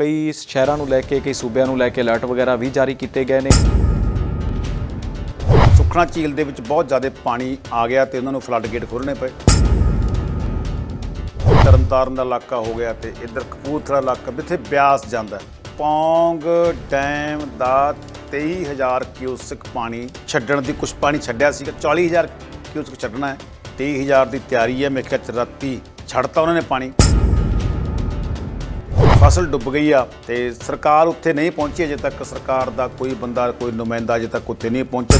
ਕਈ ਸ਼ਹਿਰਾਂ ਨੂੰ ਲੈ ਕੇ, ਕਈ ਸੂਬਿਆਂ ਨੂੰ ਲੈ ਕੇ ਅਲਰਟ ਵਗੈਰਾ ਵੀ ਜਾਰੀ ਕੀਤੇ ਗਏ ਨੇ। ਸੁਖਣਾ ਝੀਲ ਦੇ ਵਿੱਚ ਬਹੁਤ ਜ਼ਿਆਦਾ ਪਾਣੀ ਆ ਗਿਆ ਤੇ ਉਹਨਾਂ ਨੂੰ ਫਲੱਡ ਗੇਟ ਖੋਲ੍ਹਣੇ ਪਏ। ਤਰਨਤਾਰਨ ਦਾ ਇਲਾਕਾ ਹੋ ਗਿਆ ਤੇ ਇੱਧਰ ਕਪੂਰਥਲਾ ਇਲਾਕਾ, ਜਿੱਥੇ ਬਿਆਸ ਜਾਂਦਾ ਪੌਂਗ ਡੈਮ ਦਾ 23000 ਕਿਊਸਕ ਪਾਣੀ ਛੱਡਣ ਦੀ ਕੁਝ ਪਾਣੀ ਛੱਡਿਆ ਸੀਗਾ 40000 ਕਿਊਸਿਕ ਛੱਡਣਾ ਹੈ। 23000 ਦੀ ਤਿਆਰੀ ਹੈ ਮੇਰੇ ਖਿਆਲ ਚ ਰਾਤੀ ਛੱਡਤਾ ਉਹਨਾਂ ਨੇ ਪਾਣੀ। ਫਸਲ ਡੁੱਬ ਗਈ ਆ ਤੇ ਸਰਕਾਰ ਉੱਥੇ ਨਹੀਂ ਪਹੁੰਚੀ ਅਜੇ ਤੱਕ। ਸਰਕਾਰ ਦਾ ਕੋਈ ਬੰਦਾ, ਕੋਈ ਨੁਮਾਇੰਦਾ ਅਜੇ ਤੱਕ ਉੱਥੇ ਨਹੀਂ ਪਹੁੰਚਿਆ।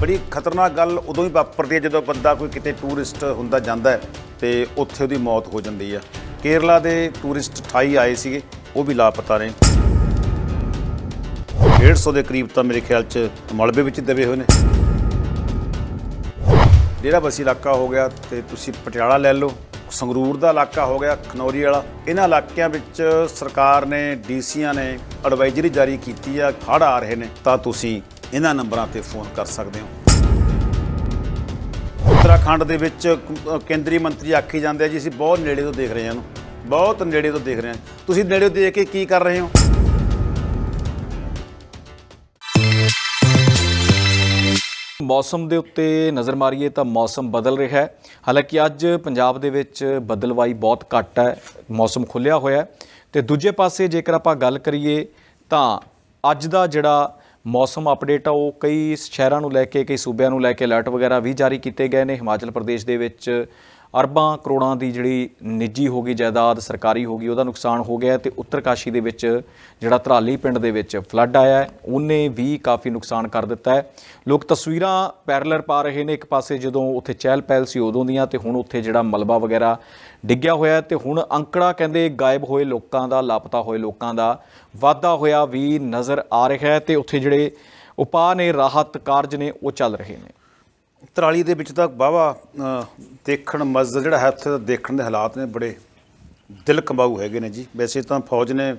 ਬੜੀ ਖਤਰਨਾਕ ਗੱਲ ਉਦੋਂ ਹੀ ਵਾਪਰਦੀ ਹੈ ਜਦੋਂ ਬੰਦਾ ਕੋਈ ਕਿਤੇ ਟੂਰਿਸਟ ਹੁੰਦਾ ਜਾਂਦਾ ਹੈ ਤੇ ਉੱਥੇ ਉਹਦੀ ਮੌਤ ਹੋ ਜਾਂਦੀ ਆ ਕੇਰਲਾ ਦੇ ਟੂਰਿਸਟ 28 ਆਏ ਸੀਗੇ, ਉਹ ਵੀ ਲਾਪਤਾ ਨੇ। 150 ਦੇ ਕਰੀਬ ਤਾਂ ਮੇਰੇ ਖਿਆਲ ਚ ਮਲਬੇ ਵਿੱਚ ਦਬੇ ਹੋਏ ਨੇ। ਡੇਰਾ ਬਸੀ ਇਲਾਕਾ ਹੋ ਗਿਆ ਤੇ ਤੁਸੀਂ ਪਟਿਆਲਾ ਲੈ ਲਓ। ਸੰਗਰੂਰ ਦਾ ਇਲਾਕਾ ਹੋ ਗਿਆ, ਖਨੌਰੀ ਵਾਲਾ। ਇਹਨਾਂ ਇਲਾਕਿਆਂ ਵਿੱਚ ਸਰਕਾਰ ਨੇ, ਡੀਸੀਆਂ ਨੇ ਐਡਵਾਈਜ਼ਰੀ ਜਾਰੀ ਕੀਤੀ ਆ, ਹੜ੍ਹ ਆ ਰਹੇ ਨੇ। ਤਾਂ ਤੁਸੀਂ ਇਹਨਾਂ ਨੰਬਰਾਂ ਤੇ ਫੋਨ ਕਰ ਸਕਦੇ ਹੋ। ਉੱਤਰਾਖੰਡ ਦੇ ਵਿੱਚ ਕੇਂਦਰੀ ਮੰਤਰੀ ਆਖੀ ਜਾਂਦੇ ਆ ਜੀ, ਅਸੀਂ ਬਹੁਤ ਨੇੜੇ ਤੋਂ ਦੇਖ ਰਹੇ ਹਾਂ ਇਹਨੂੰ। ਬਹੁਤ ਨੇੜੇ ਤੋਂ ਦੇਖ ਰਹੇ ਹਾਂ। ਤੁਸੀਂ ਨੇੜੇ ਦੇਖ ਕੇ ਕੀ ਕਰ ਰਹੇ ਹੋ? ਮੌਸਮ ਦੇ ਉੱਤੇ ਨਜ਼ਰ ਮਾਰੀਏ ਤਾਂ ਮੌਸਮ ਬਦਲ ਰਿਹਾ ਹੈ। ਹਾਲਾਂਕਿ ਅੱਜ ਪੰਜਾਬ ਦੇ ਵਿੱਚ ਬਦਲਵਾਈ ਬਹੁਤ ਘੱਟ ਹੈ, ਮੌਸਮ ਖੁੱਲਿਆ ਹੋਇਆ ਹੈ। ਤੇ ਦੂਜੇ ਪਾਸੇ ਜੇਕਰ ਆਪਾਂ ਗੱਲ ਕਰੀਏ ਤਾਂ ਅੱਜ ਦਾ ਜਿਹੜਾ ਮੌਸਮ ਅਪਡੇਟ ਆ, ਉਹ ਕਈ ਸ਼ਹਿਰਾਂ ਨੂੰ ਲੈ ਕੇ, ਕਈ ਸੂਬਿਆਂ ਨੂੰ ਲੈ ਕੇ ਅਲਰਟ ਵਗੈਰਾ ਵੀ ਜਾਰੀ ਕੀਤੇ ਗਏ ਨੇ। ਹਿਮਾਚਲ ਪ੍ਰਦੇਸ਼ ਦੇ ਵਿੱਚ ਅਰਬਾਂ ਕਰੋੜਾਂ ਦੀ ਜਿਹੜੀ ਨਿੱਜੀ ਹੋ ਗਈ ਜਾਇਦਾਦ ਸਰਕਾਰੀ ਹੋ ਗਈ, ਉਹਦਾ ਨੁਕਸਾਨ ਹੋ ਗਿਆ ਹੈ ਤੇ ਉੱਤਰਕਾਸ਼ੀ ਦੇ ਵਿੱਚ ਜਿਹੜਾ ਧਰਾਲੀ ਪਿੰਡ ਦੇ ਵਿੱਚ ਫਲੱਡ ਆਇਆ ਉਹਨੇ ਵੀ ਕਾਫੀ ਨੁਕਸਾਨ ਕਰ ਦਿੱਤਾ ਹੈ। ਲੋਕ ਤਸਵੀਰਾਂ ਪੈਰਲਰ ਪਾ ਰਹੇ ਨੇ, ਇੱਕ ਪਾਸੇ ਜਦੋਂ ਉੱਥੇ ਚਹਿਲ ਪਹਿਲ ਸੀ ਉਦੋਂ ਦੀਆਂ ਤੇ ਹੁਣ ਉੱਥੇ ਜਿਹੜਾ ਮਲਬਾ ਵਗੈਰਾ ਡਿੱਗਿਆ ਹੋਇਆ ਹੈ ਤੇ ਹੁਣ ਅੰਕੜਾ ਕਹਿੰਦੇ ਗਾਇਬ ਹੋਏ ਲੋਕਾਂ ਦਾ, ਲਾਪਤਾ ਹੋਏ ਲੋਕਾਂ ਦਾ ਵਾਧਾ ਹੋਇਆ ਵੀ ਨਜ਼ਰ ਆ ਰਿਹਾ ਹੈ ਤੇ ਉੱਥੇ ਜਿਹੜੇ ਉਪਾਅ ਨੇ, ਰਾਹਤ ਕਾਰਜ ਨੇ, ਉਹ ਚੱਲ ਰਹੇ ਨੇ। ਤਰਾਲੀ ਦੇ ਵਿੱਚ ਤਾਂ ਵਾਹਵਾ ਦੇਖਣ ਮਜ਼ਾ ਜਿਹੜਾ ਹੈ ਉੱਥੇ ਦਾ ਦੇਖਣ ਦੇ ਹਾਲਾਤ ਨੇ ਬੜੇ ਦਿਲ ਕੰਬਾਊ ਹੈਗੇ ਨੇ ਜੀ। ਵੈਸੇ ਤਾਂ ਫੌਜ ਨੇ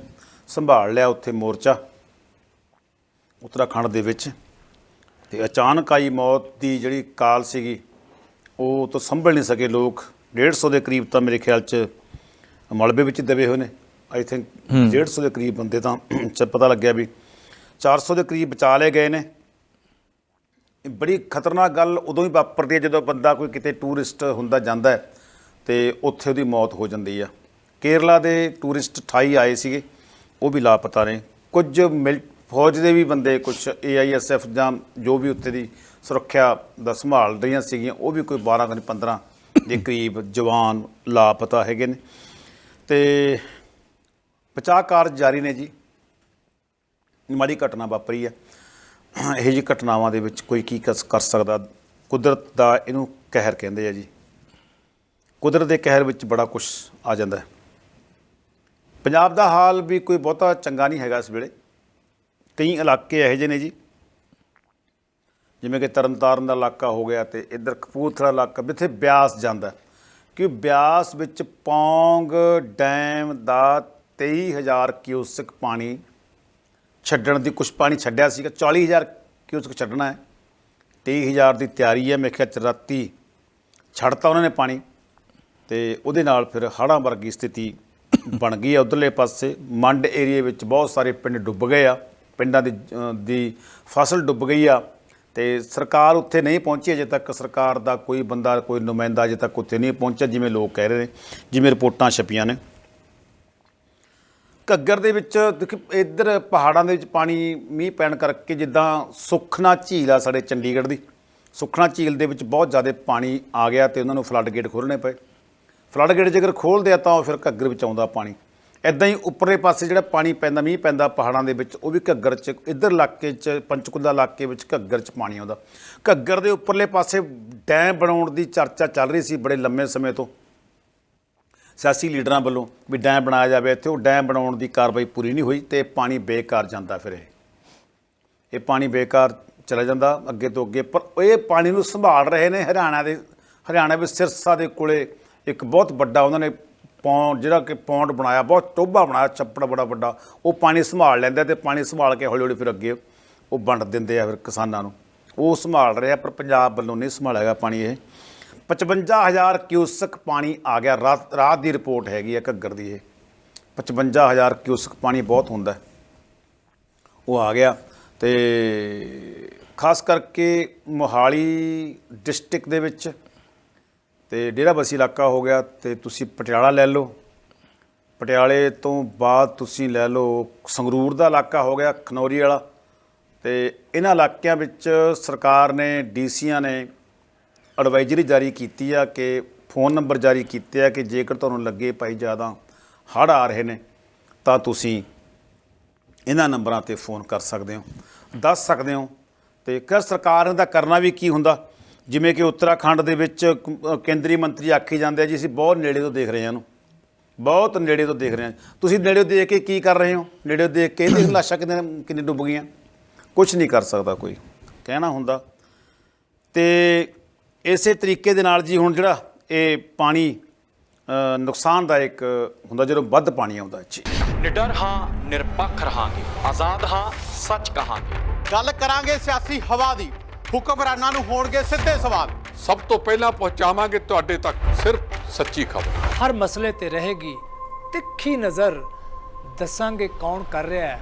ਸੰਭਾਲ ਲਿਆ ਉੱਥੇ ਮੋਰਚਾ ਉੱਤਰਾਖੰਡ ਦੇ ਵਿੱਚ। ਤੇ ਅਚਾਨਕ ਆਈ ਮੌਤ ਦੀ ਜਿਹੜੀ ਕਾਲ ਸੀਗੀ ਉਹ ਤਾਂ ਸੰਭਲ ਨਹੀਂ ਸਕੇ ਲੋਕ। 150 ਦੇ ਕਰੀਬ ਤਾਂ ਮੇਰੇ ਖਿਆਲ ਚ ਮਲਬੇ ਵਿੱਚ ਦਬੇ ਹੋਏ ਨੇ। ਆਈ ਥਿੰਕ 150 ਦੇ ਕਰੀਬ ਬੰਦੇ ਤਾਂ ਪਤਾ ਲੱਗਿਆ ਵੀ 400 ਦੇ ਕਰੀਬ ਬਚਾ ਲਏ ਗਏ ਨੇ। ਬੜੀ ਖਤਰਨਾਕ ਗੱਲ ਉਦੋਂ ਹੀ ਵਾਪਰਦੀ ਹੈ ਜਦੋਂ ਬੰਦਾ ਕੋਈ ਕਿਤੇ ਟੂਰਿਸਟ ਹੁੰਦਾ ਜਾਂਦਾ ਹੈ ਤੇ ਉੱਥੇ ਉਹਦੀ ਮੌਤ ਹੋ ਜਾਂਦੀ ਆ। ਕੇਰਲਾ ਦੇ ਟੂਰਿਸਟ 28 ਆਏ ਸੀਗੇ, ਉਹ ਵੀ ਲਾਪਤਾ ਨੇ। ਕੁਝ ਮਿਲ, ਫੌਜ ਦੇ ਵੀ ਬੰਦੇ ਕੁਝ ਏਆਈਐਸਐਫ ਜਾਂ ਜੋ ਵੀ ਉੱਤੇ ਦੀ ਸੁਰੱਖਿਆ ਦਾ ਸੰਭਾਲ ਰਹੀਆਂ ਸੀਗੀਆਂ, ਉਹ ਵੀ ਕੋਈ 12 ਕਨ 15 ਦੇ ਕਰੀਬ ਜਵਾਨ ਲਾਪਤਾ ਹੈਗੇ ਨੇ। ਤੇ ਬਚਾਅ ਕਾਰਜ ਜਾਰੀ ਨੇ ਜੀ। ਮਾੜੀ ਘਟਨਾ ਵਾਪਰੀ ਹੈ ਇਹੋ ਜਿਹੀ ਘਟਨਾਵਾਂ ਦੇ ਵਿੱਚ ਕੋਈ ਕੀ ਕਸ- ਕਰ ਸਕਦਾ? ਕੁਦਰਤ ਦਾ ਇਹਨੂੰ ਕਹਿਰ ਕਹਿੰਦੇ ਆ ਜੀ। ਕੁਦਰਤ ਦੇ ਕਹਿਰ ਵਿੱਚ ਬੜਾ ਕੁਝ ਆ ਜਾਂਦਾ ਹੈ। ਪੰਜਾਬ ਦਾ ਹਾਲ ਵੀ ਕੋਈ ਬਹੁਤਾ ਚੰਗਾ ਨਹੀਂ ਹੈਗਾ ਇਸ ਵੇਲੇ। ਕਈ ਇਲਾਕੇ ਇਹੋ ਜਿਹੇ ਨੇ ਜੀ। ਜਿਵੇਂ ਕਿ ਤਰਨਤਾਰਨ ਦਾ ਇਲਾਕਾ ਹੋ ਗਿਆ ਤੇ ਇੱਧਰ ਕਪੂਰਥਲਾ ਇਲਾਕਾ ਜਿੱਥੇ ਬਿਆਸ ਜਾਂਦਾ ਹੈ। ਕਿ ਬਿਆਸ ਵਿੱਚ ਪੌਂਗ ਡੈਮ ਦਾ 23000 ਕਿਊਸਿਕ ਪਾਣੀ ਛੱਡਣ ਦੀ ਕੁਝ ਪਾਣੀ ਛੱਡਿਆ ਸੀਗਾ। 40000 ਕਿਊਸਕ ਛੱਡਣਾ ਹੈ। 23000 ਦੀ ਤਿਆਰੀ ਹੈ। ਮੈਂ ਕਿਹਾ ਚ ਰਾਤੀ ਛੱਡਤਾ ਉਹਨਾਂ ਨੇ ਪਾਣੀ ਤੇ ਉਹਦੇ ਨਾਲ ਫਿਰ ਹੜ੍ਹਾਂ ਵਰਗੀ ਸਥਿਤੀ ਬਣ ਗਈ ਹੈ ਉਧਰਲੇ ਪਾਸੇ। ਮੰਡ ਏਰੀਏ ਵਿੱਚ ਬਹੁਤ ਸਾਰੇ ਪਿੰਡ ਡੁੱਬ ਗਏ ਆ। ਪਿੰਡਾਂ ਦੀ ਦੀ ਫਸਲ ਡੁੱਬ ਗਈ ਆ ਤੇ ਸਰਕਾਰ ਉੱਥੇ ਨਹੀਂ ਪਹੁੰਚੀ ਅਜੇ ਤੱਕ। ਸਰਕਾਰ ਦਾ ਕੋਈ ਬੰਦਾ, ਕੋਈ ਨੁਮਾਇੰਦਾ ਅਜੇ ਤੱਕ ਉੱਥੇ ਨਹੀਂ ਪਹੁੰਚਿਆ, ਜਿਵੇਂ ਲੋਕ ਕਹਿ ਰਹੇ ਨੇ, ਜਿਵੇਂ ਰਿਪੋਰਟਾਂ ਛਪੀਆਂ ਨੇ। ਘੱਗਰ ਦੇ ਵਿੱਚ, ਦੇਖੋ ਇੱਧਰ ਪਹਾੜਾਂ ਦੇ ਵਿੱਚ ਪਾਣੀ ਮੀਂਹ ਪੈਣ ਕਰਕੇ ਜਿੱਦਾਂ ਸੁਖਨਾ ਝੀਲ ਆ ਸਾਡੇ ਚੰਡੀਗੜ੍ਹ ਦੀ। ਸੁਖਨਾ ਝੀਲ ਦੇ ਵਿੱਚ ਬਹੁਤ ਜ਼ਿਆਦਾ ਪਾਣੀ ਆ ਗਿਆ ਤੇ ਉਹਨਾਂ ਨੂੰ ਫਲੱਡ ਗੇਟ ਖੋਲ੍ਹਣੇ ਪਏ। ਫਲੱਡ ਗੇਟ ਜੇਕਰ ਖੋਲ੍ਹਦੇ ਆ ਤਾਂ ਉਹ ਫਿਰ ਘੱਗਰ ਵਿੱਚ ਆਉਂਦਾ ਪਾਣੀ। ਐਦਾਂ ਹੀ ਉੱਪਰਲੇ ਪਾਸੇ ਜਿਹੜਾ ਪਾਣੀ ਪੈਂਦਾ, ਮੀਂਹ ਪੈਂਦਾ ਪਹਾੜਾਂ ਦੇ ਵਿੱਚ, ਉਹ ਵੀ ਘੱਗਰ 'ਚ, ਇੱਧਰ ਇਲਾਕੇ 'ਚ, ਪੰਚਕੂਲਾ ਇਲਾਕੇ ਵਿੱਚ ਘੱਗਰ 'ਚ ਪਾਣੀ ਆਉਂਦਾ। ਘੱਗਰ ਦੇ ਉੱਪਰਲੇ ਪਾਸੇ ਡੈਮ ਬਣਾਉਣ ਦੀ ਚਰਚਾ ਚੱਲ ਰਹੀ ਸੀ ਬੜੇ ਲੰਮੇ ਸਮੇਂ ਤੋਂ। ਸਿਆਸੀ ਲੀਡਰਾਂ ਵੱਲੋਂ ਵੀ ਡੈਮ ਬਣਾਇਆ ਜਾਵੇ, ਇੱਥੇ ਉਹ ਡੈਮ ਬਣਾਉਣ ਦੀ ਕਾਰਵਾਈ ਪੂਰੀ ਨਹੀਂ ਹੋਈ ਤੇ ਪਾਣੀ ਬੇਕਾਰ ਜਾਂਦਾ ਫਿਰ ਇਹ। ਇਹ ਪਾਣੀ ਬੇਕਾਰ ਚਲਾ ਜਾਂਦਾ, ਅੱਗੇ ਤੋਂ ਅੱਗੇ। ਪਰ ਇਹ ਪਾਣੀ ਨੂੰ ਸੰਭਾਲ ਰਹੇ ਨੇ ਹਰਿਆਣਾ ਦੇ, ਹਰਿਆਣਾ ਵਿੱਚ ਸਿਰਸਾ ਦੇ ਕੋਲੇ ਇੱਕ ਬਹੁਤ ਵੱਡਾ ਉਹਨਾਂ ਨੇ ਪੌਂਡ ਜਿਹੜਾ ਕਿ ਪੌਂਡ ਬਣਾਇਆ, ਬਹੁਤ ਟੋਭਾ ਬਣਾਇਆ, ਛੱਪੜ ਬੜਾ ਵੱਡਾ। ਉਹ ਪਾਣੀ ਸੰਭਾਲ ਲੈਂਦਾ ਤੇ ਪਾਣੀ ਸੰਭਾਲ ਕੇ ਹੌਲੀ ਹੌਲੀ ਫਿਰ ਅੱਗੇ ਉਹ ਵੰਡ ਦਿੰਦੇ ਆ ਫਿਰ ਕਿਸਾਨਾਂ ਨੂੰ। ਉਹ ਸੰਭਾਲ ਰਿਹਾ ਪਰ ਪੰਜਾਬ ਵੱਲੋਂ ਨਹੀਂ ਸੰਭਾਲਿਆ ਗਿਆ ਪਾਣੀ ਇਹ। 55000 ਕਿਊਸਕ ਪਾਣੀ ਆ ਗਿਆ। ਰਾਤ ਰਾਤ ਦੀ ਰਿਪੋਰਟ ਹੈਗੀ ਹੈ ਘੱਗਰ ਦੀ ਇਹ। 55000 ਕਿਊਸਕ ਪਾਣੀ ਬਹੁਤ ਹੁੰਦਾ ਉਹ ਆ ਗਿਆ ਤੇ ਖਾਸ ਕਰਕੇ ਮੋਹਾਲੀ ਡਿਸਟ੍ਰਿਕਟ ਦੇ ਵਿੱਚ ਤੇ ਡੇਰਾਬੱਸੀ ਇਲਾਕਾ ਹੋ ਗਿਆ ਤੇ ਤੁਸੀਂ ਪਟਿਆਲਾ ਲੈ ਲਓ। ਪਟਿਆਲੇ ਤੋਂ ਬਾਅਦ ਤੁਸੀਂ ਲੈ ਲਓ ਸੰਗਰੂਰ ਦਾ ਇਲਾਕਾ ਹੋ ਗਿਆ, ਖਨੌਰੀ ਵਾਲਾ। ਤੇ ਇਹਨਾਂ ਇਲਾਕਿਆਂ ਵਿੱਚ ਸਰਕਾਰ ਨੇ, ਡੀਸੀਆਂ ਨੇ ਐਡਵਾਈਜ਼ਰੀ ਜਾਰੀ ਕੀਤੀ ਆ ਕਿ ਫੋਨ ਨੰਬਰ ਜਾਰੀ ਕੀਤੇ ਆ ਕਿ ਜੇਕਰ ਤੁਹਾਨੂੰ ਲੱਗੇ ਭਾਈ ਜ਼ਿਆਦਾ ਹੜ੍ਹ ਆ ਰਹੇ ਨੇ, ਤਾਂ ਤੁਸੀਂ ਇਹਨਾਂ ਨੰਬਰਾਂ ਤੇ ਫੋਨ ਕਰ ਸਕਦੇ ਹੋ, ਦੱਸ ਸਕਦੇ ਹੋ। ਤੇ ਕਰ ਸਰਕਾਰ ਦਾ ਕਰਨਾ ਵੀ ਕੀ ਹੁੰਦਾ? ਜਿਵੇਂ ਕਿ ਉੱਤਰਾਖੰਡ ਦੇ ਵਿੱਚ ਕੇਂਦਰੀ ਮੰਤਰੀ ਆਖੀ ਜਾਂਦੇ ਆ ਜੀ, ਅਸੀਂ ਬਹੁਤ ਨੇੜੇ ਤੋਂ ਦੇਖ ਰਹੇ ਹਾਂ ਇਹਨੂੰ। ਬਹੁਤ ਨੇੜੇ ਤੋਂ ਦੇਖ ਰਹੇ ਹਾਂ। ਤੁਸੀਂ ਨੇੜੇ ਦੇਖ ਕੇ ਕੀ ਕਰ ਰਹੇ ਹੋ? ਨੇੜੇ ਦੇਖ ਕੇ ਇਹਦੀ ਲਾਸ਼ਾਂ ਕਿੰਨੇ, ਕਿੰਨੀ ਡੁੱਬ ਗਈਆਂ? ਕੁਝ ਨਹੀਂ ਕਰ ਸਕਦਾ ਕੋਈ। ਕਹਿਣਾ ਹੁੰਦਾ। ਤੇ ਇਸੇ ਤਰੀਕੇ ਦੇ ਨਾਲ ਜੀ ਹੁਣ ਜਿਹੜਾ ਇਹ ਪਾਣੀ ਨੁਕਸਾਨਦਾਇਕ ਹੁੰਦਾ ਜਦੋਂ ਵੱਧ ਪਾਣੀ ਆਉਂਦਾ ਜੀ। ਨਿਡਰ ਹਾਂ ਨਿਰਪੱਖ ਰਹਾਂਗੇ। ਆਜ਼ਾਦ ਹਾਂ ਸੱਚ ਕਹਾਂਗੇ। ਗੱਲ ਕਰਾਂਗੇ ਸਿਆਸੀ ਹਵਾ ਦੀ। ਹੁਕਮਰਾਨਾਂ ਨੂੰ ਹੋਣਗੇ ਸਿੱਧੇ ਸਵਾਲ। ਸਭ ਤੋਂ ਪਹਿਲਾਂ ਪਹੁੰਚਾਵਾਂਗੇ ਤੁਹਾਡੇ ਤੱਕ ਸਿਰਫ ਸੱਚੀ ਖਬਰ। ਹਰ ਮਸਲੇ ਤੇ ਰਹੇਗੀ ਤਿੱਖੀ ਨਜ਼ਰ। ਦੱਸਾਂਗੇ ਕੌਣ ਕਰ ਰਿਹਾ ਹੈ।